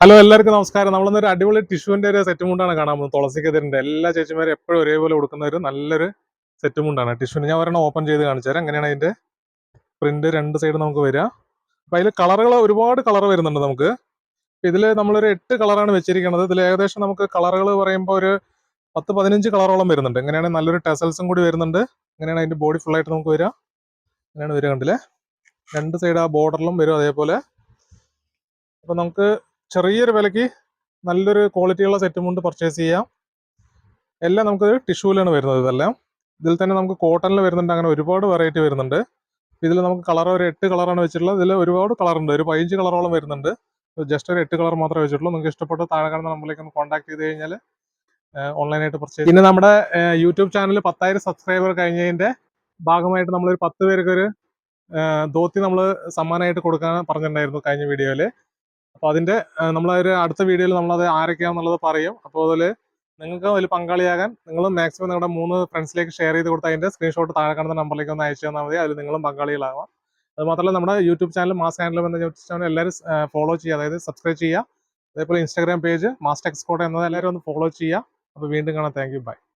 Hello എല്ലാവർക്കും നമസ്കാരം. നമ്മളിന്നൊരു അടിപൊളി ടിഷ്യൂവിന്റെ ഒരു സെറ്റ് മുണ്ടാണ് കാണാൻ പോകുന്നത്. തുളസിക്കെതിരിന്റെ. എല്ലാ ചേച്ചിമാരും എപ്പോഴും ഒരേപോലെ കൊടുക്കുന്ന ഒരു നല്ലൊരു സെറ്റ് മുണ്ടാണ് ടിഷ്യൂ ഞാൻ ഒരെണ്ണം ഓപ്പൺ ചെയ്ത് കാണിച്ചു തരാം. അങ്ങനെയാണ് അതിന്റെ പ്രിന്റ് രണ്ട് സൈഡ് നമുക്ക് വരിക. അപ്പൊ അതിൽ കളറുകൾ ഒരുപാട് കളർ വരുന്നുണ്ട് നമുക്ക്. ഇതിൽ നമ്മളൊരു എട്ട് കളറാണ് വെച്ചിരിക്കുന്നത്. ഇതിൽ ഏകദേശം നമുക്ക് കളറുകൾ പറയുമ്പോൾ ഒരു പത്ത് പതിനഞ്ച് കളറോളം വരുന്നുണ്ട്. ഇങ്ങനെയാണെങ്കിൽ നല്ലൊരു ടെസൽസും കൂടി വരുന്നുണ്ട്. ഇങ്ങനെയാണ് അതിന്റെ ബോഡി ഫുൾ ആയിട്ട് നമുക്ക് വരിക? അങ്ങനെയാണ് വരിക കണ്ടില്ലേ? രണ്ട് സൈഡ് ആ ബോർഡറിലും വരും അതേപോലെ. അപ്പൊ നമുക്ക് ചെറിയൊരു വിലയ്ക്ക് നല്ലൊരു ക്വാളിറ്റിയുള്ള സെറ്റും കൊണ്ട് പർച്ചേസ് ചെയ്യാം. എല്ലാം നമുക്ക് ടിഷ്യൂലാണ് വരുന്നത് ഇതെല്ലാം. ഇതിൽ തന്നെ നമുക്ക് കോട്ടണിൽ വരുന്നുണ്ട് അങ്ങനെ ഒരുപാട് വെറൈറ്റി വരുന്നുണ്ട്. ഇതിൽ നമുക്ക് കളർ ഒരു എട്ട് കളറാണ് വെച്ചിട്ടുള്ളത്. ഇതിൽ ഒരുപാട് കളറുണ്ട് ഒരു പതിനഞ്ച് കളറോളം വരുന്നുണ്ട്. ജസ്റ്റ് ഒരു എട്ട് കളർ മാത്രമേ വെച്ചിട്ടുള്ളൂ. നിങ്ങൾക്ക് ഇഷ്ടപ്പെട്ട താഴെ കാണുന്ന നമ്മളേക്ക് ഒന്ന് കോൺടാക്ട് ചെയ്ത് കഴിഞ്ഞാൽ ഓൺലൈനായിട്ട് പർച്ചേസ് പിന്നെ നമ്മുടെ യൂട്യൂബ് ചാനൽ പത്തായിരം സബ്സ്ക്രൈബർ കഴിഞ്ഞതിന്റെ ഭാഗമായിട്ട് നമ്മളൊരു പത്ത് പേർക്ക് ഒരു ധോത്തി നമ്മൾ സമ്മാനമായിട്ട് കൊടുക്കാൻ പറഞ്ഞിട്ടുണ്ടായിരുന്നു കഴിഞ്ഞ വീഡിയോയിൽ അപ്പോൾ അതിന്റെ നമ്മളൊരു അടുത്ത വീഡിയോയിൽ നമ്മളത് ആരൊക്കെയാണെന്നുള്ളത് പറയും. അപ്പോൾ അതിൽ നിങ്ങൾക്ക് അതിൽ പങ്കാളിയാകാൻ നിങ്ങളും മാക്സിമം നിങ്ങളുടെ മൂന്ന് ഫ്രണ്ട്സിലേക്ക് ഷെയർ ചെയ്ത് കൊടുത്താൽ അതിന്റെ സ്ക്രീൻഷോട്ട് താഴെ കാണുന്ന നമ്പറിലേക്ക് ഒന്ന് അയച്ചു തന്നാൽ മതി. അതിൽ നിങ്ങളും പങ്കാളികളാവാം. അത് മാത്രമല്ല നമ്മുടെ യൂട്യൂബ് ചാനൽ മാസ് ഹാൻഡ്ലം എന്ന യൂട്യൂബ് ചാനൽ എല്ലാവരും ഫോളോ ചെയ്യുക. അതായത് സബ്സ്ക്രൈബ് ചെയ്യുക. അതേപോലെ ഇൻസ്റ്റാഗ്രാം പേജ് മാസ്റ്റ് കോഡ് എന്നത് എല്ലാവരും ഒന്ന് ഫോളോ ചെയ്യുക. അപ്പോൾ വീണ്ടും കാണാം. Thank you by